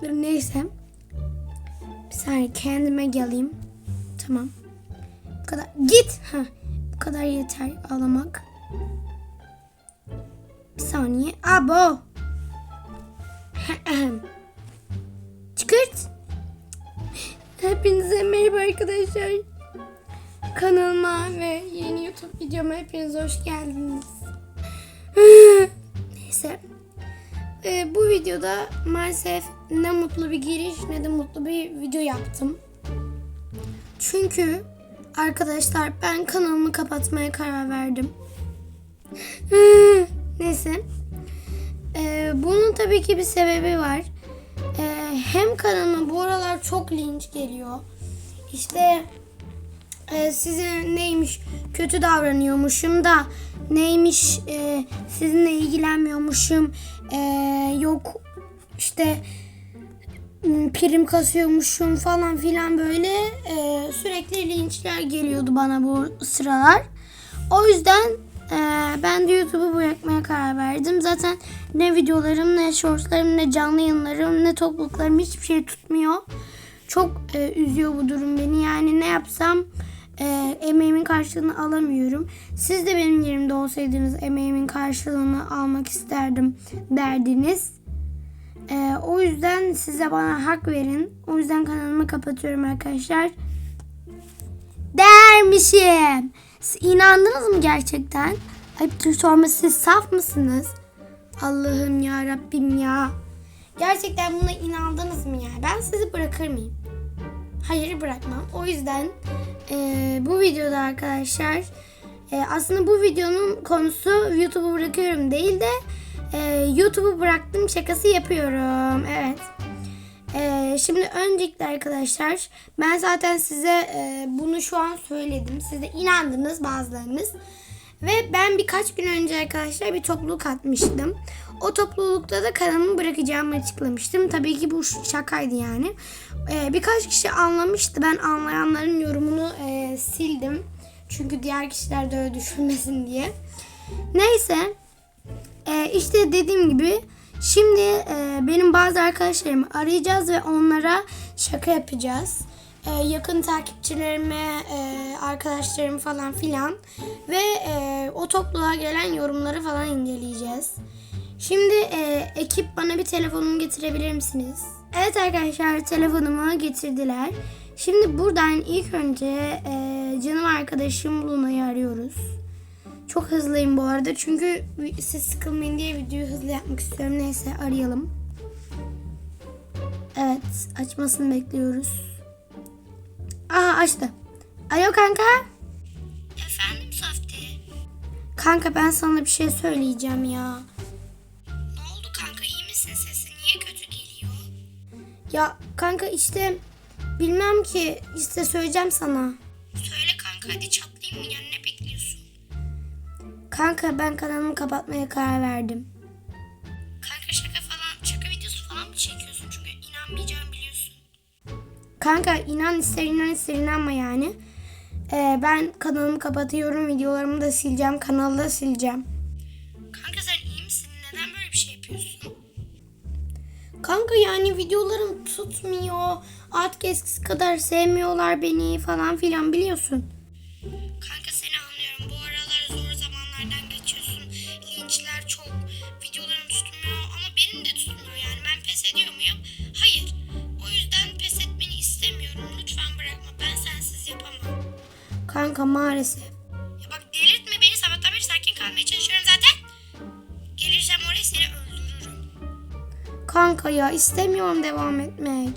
Kıyafetleri neyse. Bir saniye kendime geleyim. Tamam. Bu kadar. Git. Ha. Bu kadar yeter ağlamak. Bir saniye. Abo. Çıkart. Hepinize merhaba arkadaşlar. Kanalıma ve yeni YouTube videoma hepiniz hoş geldiniz. Neyse. Ee, bu videoda maalesef ne mutlu bir giriş ne de mutlu bir video yaptım. Çünkü arkadaşlar ben kanalımı kapatmaya karar verdim. Neyse. Ee, bunun tabii ki bir sebebi var. Ee, hem kanalıma bu aralar çok linç geliyor. İşte e, size neymiş kötü davranıyormuşum da neymiş e, sizinle ilgilenmiyormuşum e, yok işte m, prim kasıyormuşum falan filan böyle e, sürekli linçler geliyordu bana bu sıralar. O yüzden e, ben de YouTube'u bırakmaya karar verdim. Zaten ne videolarım ne shortslarım ne canlı yayınlarım ne topluluklarım hiçbir şey tutmuyor. Çok e, üzüyor bu durum beni. Yani ne yapsam e, emeğimin karşılığını alamıyorum. Siz de benim yerimde olsaydınız emeğimin karşılığını almak isterdim derdiniz. E, o yüzden size bana hak verin. O yüzden kanalımı kapatıyorum arkadaşlar. Dermişim. Siz inandınız mı gerçekten? Ayıptır sorması siz saf mısınız? Allah'ım ya Rabbim ya. Gerçekten buna inandınız mı ya? Ben sizi bırakır mıyım? Hayır bırakmam. O yüzden e, bu videoda arkadaşlar e, aslında bu videonun konusu YouTube'u bırakıyorum değil de e, YouTube'u bıraktım şakası yapıyorum. Evet. E, şimdi öncelikle arkadaşlar ben zaten size e, bunu şu an söyledim. Siz de inandınız bazılarınız. Ve ben birkaç gün önce arkadaşlar bir topluluk atmıştım. O toplulukta da kanalımı bırakacağımı açıklamıştım. Tabii ki bu şakaydı yani. Ee, birkaç kişi anlamıştı. Ben anlayanların yorumunu e, sildim. Çünkü diğer kişiler de öyle düşünmesin diye. Neyse. E, işte dediğim gibi şimdi e, benim bazı arkadaşlarımı arayacağız ve onlara şaka yapacağız. E, yakın takipçilerime, e, arkadaşlarım falan filan ve e, o topluluğa gelen yorumları falan inceleyeceğiz. Şimdi e, ekip bana bir telefonumu getirebilir misiniz? Evet arkadaşlar telefonumu getirdiler. Şimdi buradan ilk önce e, canım arkadaşım Luna'yı arıyoruz. Çok hızlıyım bu arada çünkü siz sıkılmayın diye videoyu hızlı yapmak istiyorum. Neyse arayalım. Evet açmasını bekliyoruz. Aha açtı. Alo kanka. Efendim Safti. Kanka ben sana bir şey söyleyeceğim ya. Ya kanka işte bilmem ki işte söyleyeceğim sana. Söyle kanka hadi çatlayayım mı yani ne bekliyorsun? Kanka ben kanalımı kapatmaya karar verdim. Kanka şaka falan şaka videosu falan mı çekiyorsun çünkü inanmayacağım biliyorsun. Kanka inan ister inan ister inanma yani. Ee, ben kanalımı kapatıyorum videolarımı da sileceğim kanalı da sileceğim. Yani videolarım tutmuyor. Artık eskisi kadar sevmiyorlar beni falan filan biliyorsun. Kanka seni anlıyorum. Bu aralar zor zamanlardan geçiyorsun. Linçler çok. Videolarım tutmuyor ama benim de tutmuyor yani. Ben pes ediyor muyum? Hayır. O yüzden pes etmeni istemiyorum. Lütfen bırakma. Ben sensiz yapamam. Kanka maalesef. Kanka ya istemiyorum devam etmek.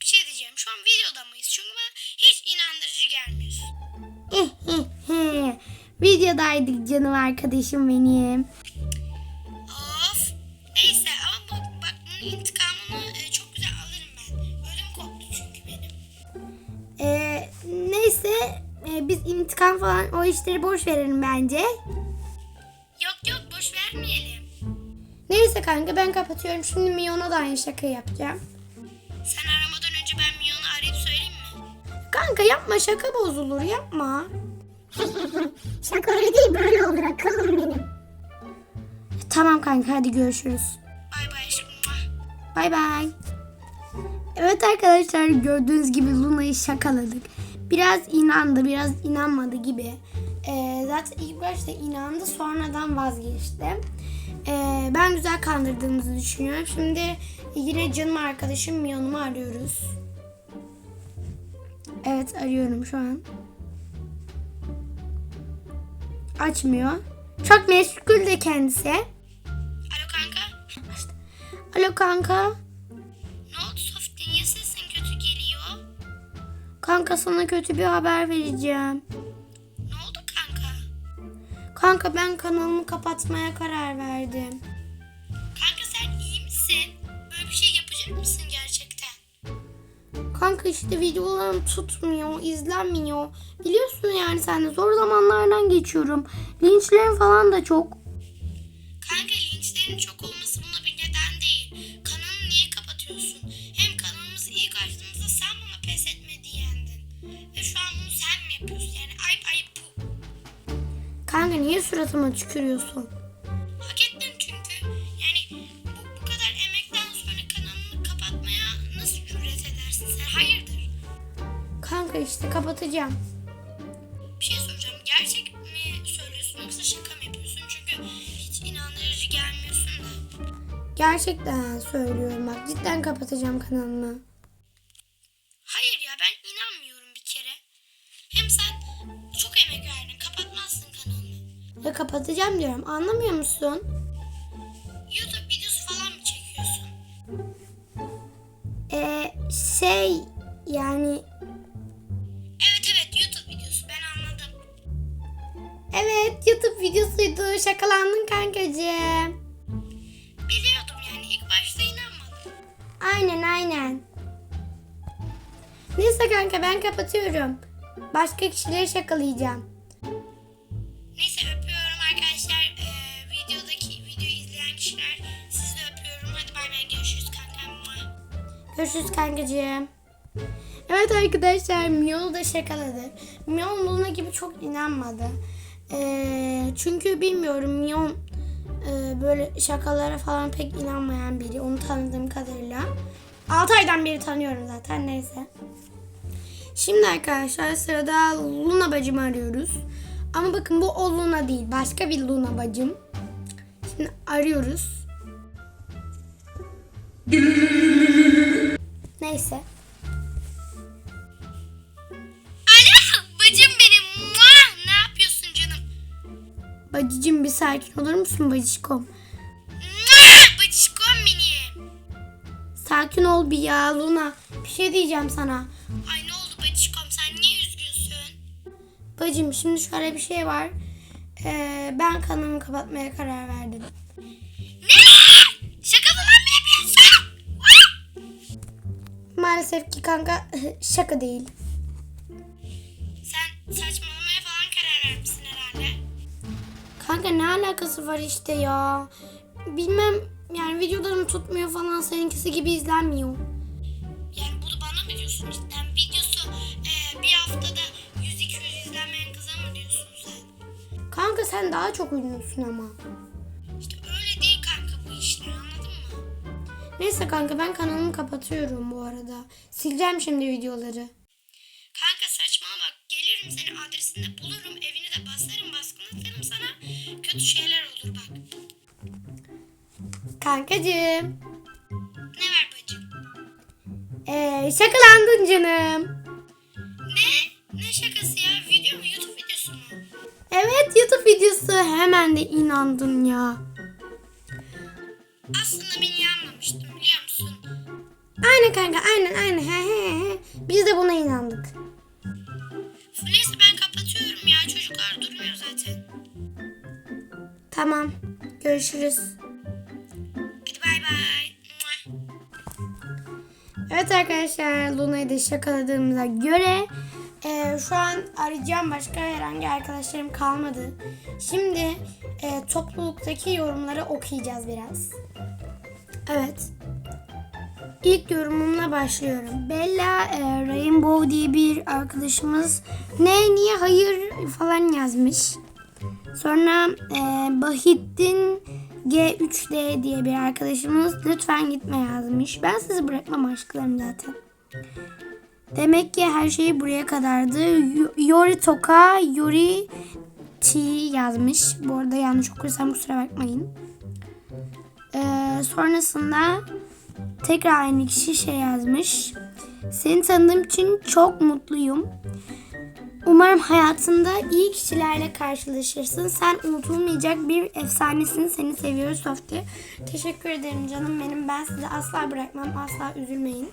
Bir şey diyeceğim. Şu an videoda mıyız? Çünkü bana hiç inandırıcı gelmiyorsun. Videodaydık canım arkadaşım benim. Of. Neyse ama bu, bak bunun intikamını e, çok güzel alırım ben. Ödüm koptu çünkü benim. Ee, neyse e, biz intikam falan o işleri boş verelim bence. Yok yok boş vermeyelim. Neyse kanka ben kapatıyorum. Şimdi Mion'a da aynı şaka yapacağım. Sen aramadan önce ben Mion'u arayıp söyleyeyim mi? Kanka yapma şaka bozulur yapma. Şaka öyle değil böyle olur akıllım benim. Tamam kanka hadi görüşürüz. Bay bay aşkım. Bay bay. Evet arkadaşlar gördüğünüz gibi Luna'yı şakaladık. biraz inandı, biraz inanmadı gibi. Ee, zaten ilk başta inandı, sonradan vazgeçti. Ee, ben güzel kandırdığımızı düşünüyorum. Şimdi yine canım arkadaşım Mion'umu arıyoruz. Evet arıyorum şu an. Açmıyor. Çok meşgul de kendisi. Alo kanka. Alo kanka. Ne oldu Sofya? Niye sesin kötü geliyor? Kanka sana kötü bir haber vereceğim. Kanka ben kanalımı kapatmaya karar verdim. Kanka sen iyi misin? Böyle bir şey yapacak mısın gerçekten? Kanka işte videolarım tutmuyor, izlenmiyor. Biliyorsun yani sen de zor zamanlardan geçiyorum. Linçlerim falan da çok. Niye suratıma tükürüyorsun? Hak ettin çünkü. Yani bu, bu kadar emekten sonra kanalını kapatmaya nasıl cüret edersin sen? Hayırdır? Kanka işte kapatacağım. Bir şey soracağım. Gerçek mi söylüyorsun yoksa şaka mı yapıyorsun? Çünkü hiç inandırıcı gelmiyorsun da. Gerçekten söylüyorum bak. Cidden kapatacağım kanalımı. Ya kapatacağım diyorum. Anlamıyor musun? YouTube videosu falan mı çekiyorsun? Ee, şey yani Evet evet YouTube videosu ben anladım. Evet YouTube videosuydu. Şakalandın kankacığım. Biliyordum yani ilk başta inanmadım. Aynen aynen. Neyse kanka ben kapatıyorum. Başka kişileri şakalayacağım. Neyse Görüşürüz kankacığım. Evet arkadaşlar Mion da şakaladı. Mion Luna gibi çok inanmadı. Ee, çünkü bilmiyorum Mion e, böyle şakalara falan pek inanmayan biri. Onu tanıdığım kadarıyla. 6 aydan beri tanıyorum zaten neyse. Şimdi arkadaşlar sırada Luna bacımı arıyoruz. Ama bakın bu o Luna değil. Başka bir Luna bacım. Şimdi arıyoruz. Neyse. Alo bacım benim. Muah! Ne yapıyorsun canım? Bacıcım bir sakin olur musun bacışkom? Muah! Bacışkom benim. Sakin ol bir ya Luna. Bir şey diyeceğim sana. Ay ne oldu bacışkom sen niye üzgünsün? Bacım şimdi şöyle bir şey var. Ee, ben kanalımı kapatmaya karar verdim. Maalesef ki kanka şaka değil. Sen saçmalamaya falan karar vermişsin herhalde. Kanka ne alakası var işte ya. Bilmem yani videolarım tutmuyor falan seninkisi gibi izlenmiyor. Yani bunu bana mı diyorsun cidden? Videosu e, bir haftada 100-200 izlenmeyen kıza mı diyorsun sen? Kanka sen daha çok ünlüsün ama. Neyse kanka ben kanalımı kapatıyorum bu arada. Sileceğim şimdi videoları. Kanka saçmalama bak. Gelirim senin adresini de bulurum. Evini de basarım baskın atarım sana. Kötü şeyler olur bak. Kankacığım. Ne var bacım? Ee, şakalandın canım. Ne? Ne şakası ya? Video mu? YouTube videosu mu? Evet YouTube videosu. Hemen de inandın ya. Aslında ben inanmamıştım biliyor musun? Aynen kanka aynen aynen. He, he, he. Biz de buna inandık. Neyse ben kapatıyorum ya. Çocuklar duruyor zaten. Tamam. Görüşürüz. Hadi bay bay. Evet arkadaşlar Luna'yı da şakaladığımıza göre e, şu an arayacağım başka herhangi arkadaşlarım kalmadı. Şimdi e, topluluktaki yorumları okuyacağız biraz. Evet. İlk yorumumla başlıyorum. Bella e, Rainbow diye bir arkadaşımız ne niye hayır falan yazmış. Sonra e, Bahittin G3D diye bir arkadaşımız lütfen gitme yazmış. Ben sizi bırakmam aşklarım zaten. Demek ki her şey buraya kadardı. Yo- Yori Toka, Yori Chi yazmış. Bu arada yanlış okursam kusura bakmayın. Ee, sonrasında tekrar aynı kişi şey yazmış. Seni tanıdığım için çok mutluyum. Umarım hayatında iyi kişilerle karşılaşırsın. Sen unutulmayacak bir efsanesin. Seni seviyoruz Softy. Teşekkür ederim canım benim. Ben sizi asla bırakmam. Asla üzülmeyin.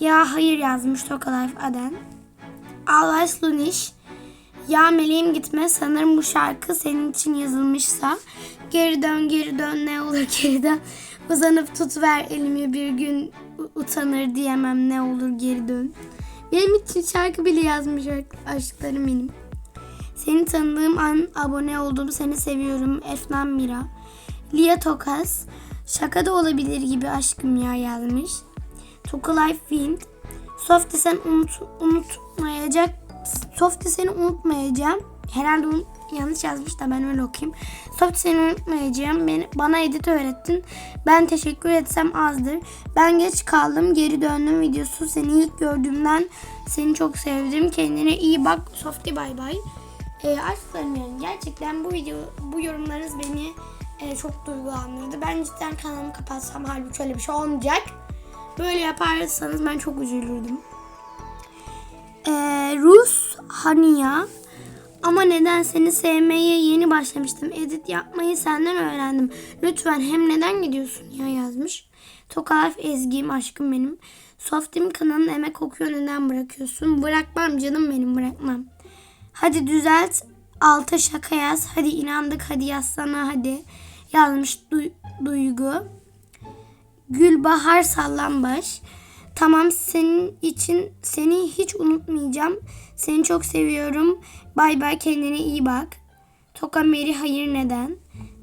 Ya hayır yazmış Tokalife Aden. Alvays Luniş. Ya meleğim gitme sanırım bu şarkı senin için yazılmışsa. Geri dön geri dön ne olur geri dön. Uzanıp tut ver elimi bir gün utanır diyemem ne olur geri dön. Benim için şarkı bile yazmış aşk- aşklarım benim. Seni tanıdığım an abone oldum seni seviyorum Efnan Mira. Lia Tokas. Şaka da olabilir gibi aşkım ya yazmış. Tokalife Wind. Softy sen unut, unutmayacak. Softy seni unutmayacağım. Herhalde yanlış yazmış da ben öyle okuyayım. Softy seni unutmayacağım. Beni, bana edit öğrettin. Ben teşekkür etsem azdır. Ben geç kaldım. Geri döndüm videosu. Seni ilk gördüğümden seni çok sevdim. Kendine iyi bak. Softy bay bay. E, aşklarım yani gerçekten bu video bu yorumlarınız beni e, çok duygulandırdı. Ben cidden kanalımı kapatsam halbuki öyle bir şey olmayacak. Böyle yaparsanız ben çok üzülürdüm. Ee, Rus Hania ama neden seni sevmeye yeni başlamıştım. Edit yapmayı senden öğrendim. Lütfen hem neden gidiyorsun ya yazmış. Tokalaf Ezgi'm aşkım benim. Softim kanalın emek okuyor neden bırakıyorsun? Bırakmam canım benim bırakmam. Hadi düzelt alta şaka yaz. Hadi inandık hadi yazsana hadi. Yazmış Du- Duygu. Gülbahar Sallambaş. Tamam senin için seni hiç unutmayacağım. Seni çok seviyorum. Bay bay kendine iyi bak. Toka Meri hayır neden?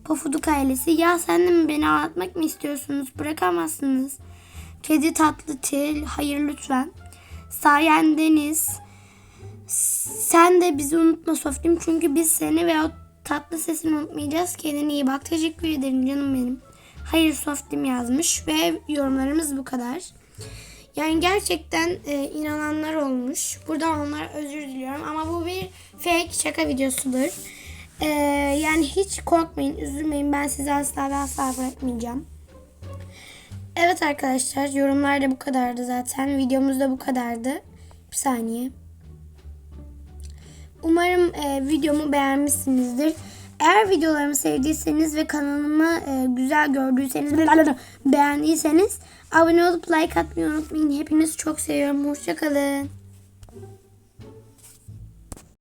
Pofuduk ailesi ya sen de mi beni ağlatmak mı istiyorsunuz? Bırakamazsınız. Kedi tatlı til hayır lütfen. Sayen Deniz. Sen de bizi unutma Softim çünkü biz seni ve o tatlı sesini unutmayacağız. Kendine iyi bak. Teşekkür ederim canım benim. Hayır Softim yazmış ve yorumlarımız bu kadar. Yani gerçekten e, inananlar olmuş. Buradan onlara özür diliyorum ama bu bir fake şaka videosudur. E, yani hiç korkmayın, üzülmeyin. Ben sizi asla ve asla bırakmayacağım. Evet arkadaşlar yorumlar da bu kadardı zaten. Videomuz da bu kadardı. Bir saniye. Umarım e, videomu beğenmişsinizdir. Eğer videolarımı sevdiyseniz ve kanalımı e, güzel gördüyseniz, beğendiyseniz abone olup like atmayı unutmayın. Hepinizi çok seviyorum. Hoşçakalın.